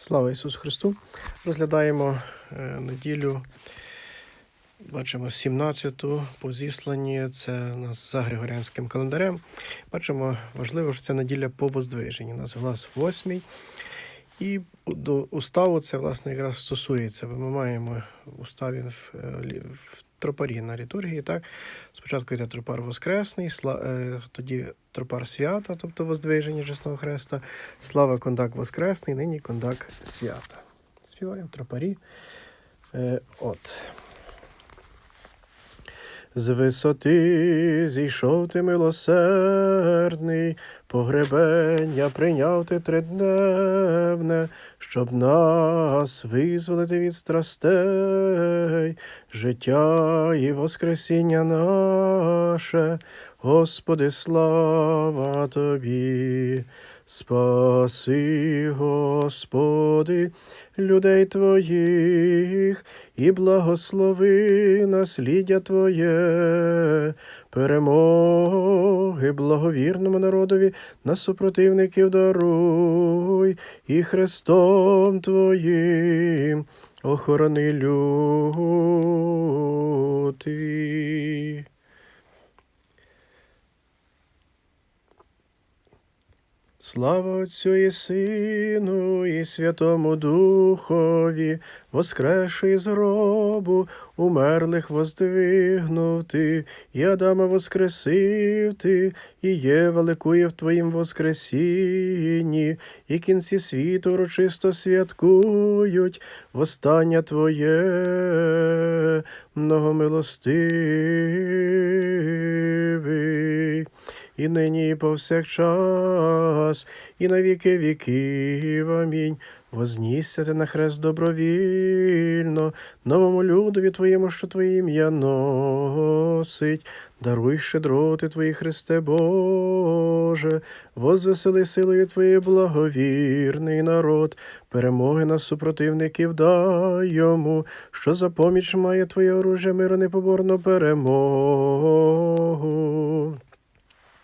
Слава Ісусу Христу! Розглядаємо е, неділю, бачимо 17-ту по зісланні, це у нас за Григоріанським календарем. Бачимо, важливо, що це неділя по воздвиженні. У нас глас восьмий. І до уставу це, власне, якраз стосується, бо ми маємо в уставі в, е, в тропарі на літургії. Так? Спочатку йде тропар Воскресний, сла- е, тоді тропар свята, тобто Воздвиження Чесного Хреста, слава кондак Воскресний, нині кондак свята. Співаємо тропарі. Е, от. З висоти зійшов ти милосердний, погребення прийняв ти тридневне, щоб нас визволити від страстей, життя і воскресіння наше, Господи, слава тобі. Спаси, Господи, людей Твоїх, і благослови насліддя Твоє, перемоги благовірному народові на супротивників даруй, і Христом Твоїм охорони люд Слава Отцю і Сину, і Святому Духові, воскресши з гробу, умерлих воздвигнув ти, і Адама воскресив ти, і Єва ликує в Твоїм воскресінні, і кінці світу урочисто святкують востання Твоє, многомилостивий і нині і повсякчас, і на віки віків. Амінь. Вознісся ти на хрест добровільно, новому людові Твоєму, що Твоє ім'я носить. Даруй щедроти Твої, Христе Боже, возвесели силою Твоєю благовірний народ, перемоги на супротивників дай йому, що за поміч має Твоє оружие миру непоборну перемогу.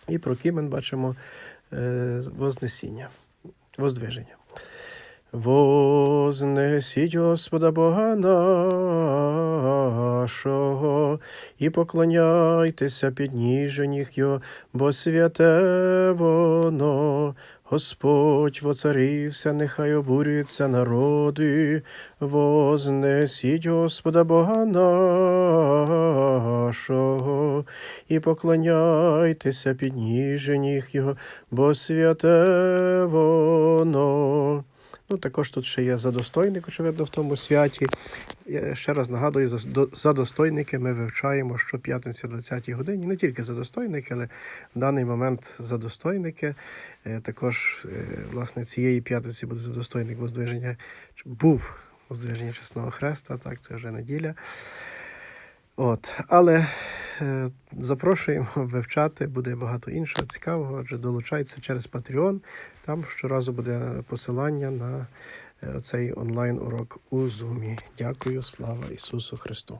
І про Кімен бачимо е, Вознесіння, Воздвиження. Вознесіть Господа Бога нашого, і поклоняйтеся під ніжжю Його, бо святе воно. Господь воцарився, нехай обурюються народи, вознесіть Господа Бога нашого, і поклоняйтеся під Його, бо святе воно. Ну, також тут ще є задостойник, очевидно, в тому святі. Я ще раз нагадую, за- до- задостойники ми вивчаємо щоп'ятниці о 20-й годині. Не тільки задостойники, але в даний момент задостойники. Е, Також, е, власне, цієї п'ятниці буде задостойник воздвиження. Був воздвиження Чесного Хреста, так, це вже неділя. От, але е, запрошуємо вивчати, буде багато іншого цікавого, адже долучайтеся через Patreon. Там щоразу буде посилання на е, цей онлайн-урок у Zoom. Дякую, слава Ісусу Христу!